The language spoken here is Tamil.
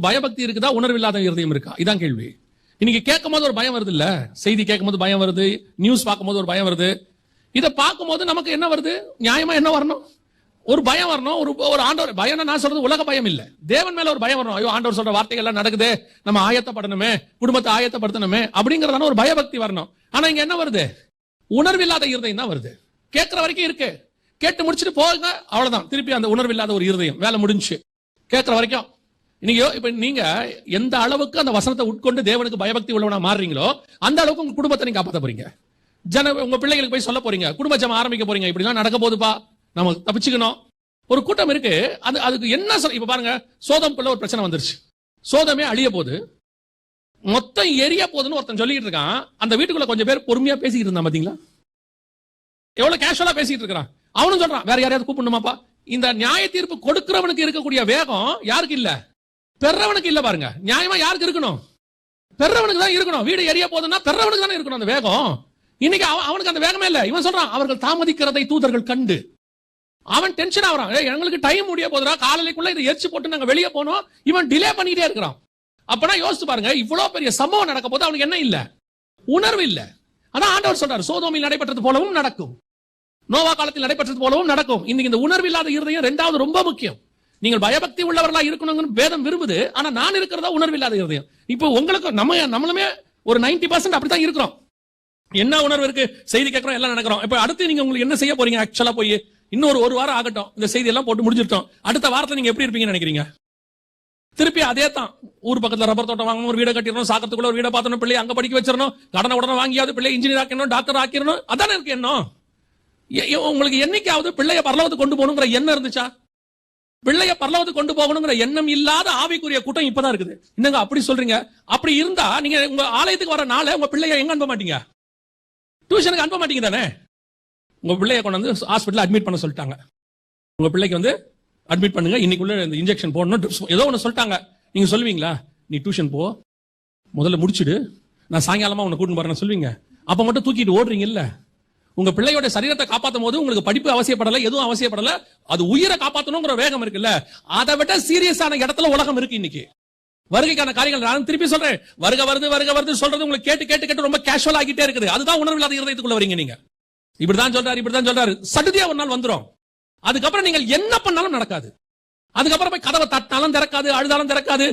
பயபக்தி இருக்குதா உணர்வில்லாத இருதயம் இருக்கா? இதான் கேள்வி. இன்னைக்கு கேட்கும் போது ஒரு பயம் வருது இல்ல செய்தி கேட்கும் போது பயம் வருது நியூஸ் பார்க்கும் போது ஒரு பயம் வருது. இதை பார்க்கும்போது நமக்கு என்ன வருது? நியாயமா என்ன வரணும்? ஒரு பயம் வரணும் ஒரு ஒரு ஆண்டவர் பயம் நான் சொல்றது உலக பயம் இல்ல. தேவன் மேல ஒரு பயம் வரணும். ஐயோ ஆண்டவர் சொல்ற வார்த்தைகள் எல்லாம் நடக்குது நம்ம ஆயத்தப்படணுமே குடும்பத்தை ஆயத்தப்படுத்தணுமே அப்படிங்கறதான ஒரு பயபக்தி வரணும். ஆனா இங்க என்ன வருது? உணர்வில்லாத இருதயம் தான் வருது. கேட்கிற வரைக்கும் இருக்கு. கேட்டு முடிச்சுட்டு போங்க அவ்வளவுதான். திருப்பி அந்த உணர்வில்லாத ஒரு இருதயம் வேலை முடிஞ்சு. கேட்கிற வரைக்கும் இன்னைக்கு இப்ப நீங்க எந்த அளவுக்கு அந்த வசனத்தை உட்கொண்டு தேவனுக்கு பயபக்தி உள்ளவனா மாறுறீங்களோ அந்த அளவுக்கு உங்க குடும்பத்தை நீங்க காப்பாத்த போறீங்க. ஜன உங்க பிள்ளைகளுக்கு போய் சொல்ல போறீங்க குடும்ப ஜம ஆரம்பிக்க போறீங்க இப்படிலாம் நடக்க போதுப்பா நம்ம தப்பிச்சுக்கணும். ஒரு கூட்டம் இருக்கு அது அதுக்கு என்ன சொல் இப்ப பாருங்க சோதம்குள்ள ஒரு பிரச்சனை வந்துருச்சு. சோதமே அழிய போகுது. மொத்தம் எரிய போதுன்னு ஒருத்தன் சொல்லிட்டு இருக்கான். அந்த வீட்டுக்குள்ள கொஞ்சம் பேர் பொறுமையா பேசிக்கிட்டு இருந்தான் பாத்தீங்களா? எவ்வளவு கேஷுவலா பேசிட்டு இருக்கிறான். அவனும் சொல்றான் வேற யாரையாவது கூப்பிடணுமாப்பா? இந்த நியாய தீர்ப்பு கொடுக்கிறவனுக்கு இருக்கக்கூடிய வேகம் யாருக்கு இல்லை? பெறவனுக்கு இல்ல பாருங்க. நியாயமா யாருக்கு இருக்கணும்? பெறவனுக்கு தான் இருக்கணும். வீடு எரிய போதுன்னா பெறவனுக்கு தானே இருக்கணும் அந்த வேகம். இன்னைக்கு அவன் அவனுக்கு அந்த வேகமே இல்ல. இவன் சொல்றான் அவர்கள் தாமதிக்கிறதை தூதர்கள் கண்டு. அவன் டென்ஷன் ஆகிறான். எங்களுக்கு டைம் முடிய போதுடா. காலையிலக்குள்ள இதை எரிச்சு போட்டு நாங்க வெளியே போனோம். இவன் டிலே பண்ணிட்டே இருக்கிறான். அப்பனா யோசிச்சு பாருங்க இவ்வளவு பெரிய சம்பவம் நடக்க போது அவனுக்கு என்ன இல்ல? உணர்வு இல்ல. அதான் ஆண்டவர் சொல்றாரு சோதோமில் நடைபெற்றது போலவும் நடக்கும். நோவா காலத்தில் நடைபெற்றது போலவும் நடக்கும். இன்னைக்கு இந்த உணர்வு இல்லாத இருதயம் ரெண்டாவது ரொம்ப முக்கியம். நீங்கள் பயபக்தி உள்ளவர்களா இருக்கணும்னு வேதம் விரும்புது ஆனா நான் இருக்கிறதா உணர்வு இல்லாத இருதயம். இப்போ உங்களுக்கு நம்ம நம்மளுமே ஒரு 90% பர்சன்ட் அப்படித்தான் இருக்கிறோம். என்ன உணர்வு இருக்கு? செய்தி கேட்கறோம் எல்லாம் நடக்கிறோம். இப்போ அடுத்து நீங்க உங்களுக்கு என்ன செய்ய போறீங்க? ஆக்சுவலா போய் இன்னொரு ஒரு வாரம் ஆகட்டும். இந்த செய்தி எல்லாம் போட்டு முடிஞ்சிட்டோம் அடுத்த வாரத்தில் நீங்க எப்படி இருப்பீங்கன்னு நினைக்கிறீங்க? திருப்பி அதே தான் ஊர் பக்கத்துல ரப்பர் தோட்டம் வாங்கணும் ஒரு வீடை கட்டிடணும் சாக்கத்துக்குள்ள ஒரு வீடை பார்த்தணும் பிள்ளை அங்க படிக்க வச்சிடணும் கடனை உடனே வாங்கியாவது பிள்ளை இன்ஜினியர் ஆக்கணும் டாக்டர் ஆக்கிடணும். அதானே இருக்கு எண்ணம். உங்களுக்கு என்னைக்காவது பிள்ளைய பரலவத்துக்கு கொண்டு போகணுங்கிற எண்ணம் இருந்துச்சா? பிள்ளைய பரலவத்துக்கு கொண்டு போகணுங்கிற எண்ணம் இல்லாத ஆவிக்குரிய கூட்டம் இப்பதான் இருக்குது. என்னங்க அப்படி சொல்றீங்க? அப்படி இருந்தா நீங்க உங்க ஆலயத்துக்கு வர நாளை உங்க பிள்ளைய எங்க அனுப்ப மாட்டீங்க? டியூஷனுக்கு அனுப்ப மாட்டீங்க தானே? உங்க பிள்ளைய கொண்டு வந்து ஹாஸ்பிட்டல் அட்மிட் பண்ண சொல்லிட்டாங்க. உங்க பிள்ளைக்கு வந்து அட்மிட் பண்ணுங்க. இன்னைக்குள்ள இந்த இன்ஜெக்ஷன் போடணும் drips ஏதோ ஒன்று சொல்லிட்டாங்க. நீங்க சொல்லுவீங்களா? நீ டியூஷன் போ. முதல்ல முடிச்சுடு. நான் சாயங்காலமா உன்னை கூட்டின்னு போறேன்னு சொல்லுவீங்க. அப்ப மட்டும் தூக்கிட்டு ஓடுறீங்க இல்லை உங்க பிள்ளையோட சரீரத்தை காப்பாத்தும் போது உங்களுக்கு படிப்பு அவசியப்படல எதுவும் அவசியப்படல. அது உயிரை காப்பாத்தணுங்கிற வேகம் இருக்குல்ல. அதை விட சீரியஸான இடத்துல உலகம் இருக்கு இன்னைக்கு. வருகைக்கான காரியங்கள் நான் திருப்பி சொல்றேன். வருக வருது வருக வருது சொல்றது உங்களுக்கு கேட்டு கேட்டு கேட்டு ரொம்ப கேஷுவல் ஆகிட்டே இருக்குது. அதுதான் உணர்வில்லாத இருதயத்துக்குள்ள வரீங்க நீங்க. இப்படிதான் சொல்றாரு இப்படிதான் சொல்றாரு. சடுதியா ஒரு நாள் வந்துரும். அதுக்கப்புறம் நீங்கள் என்ன பண்ணாலும் நடக்காது. அதுக்கப்புறம் போய் கதவை தட்டினாலும் திறக்காது அழுதாலும் திறக்காது.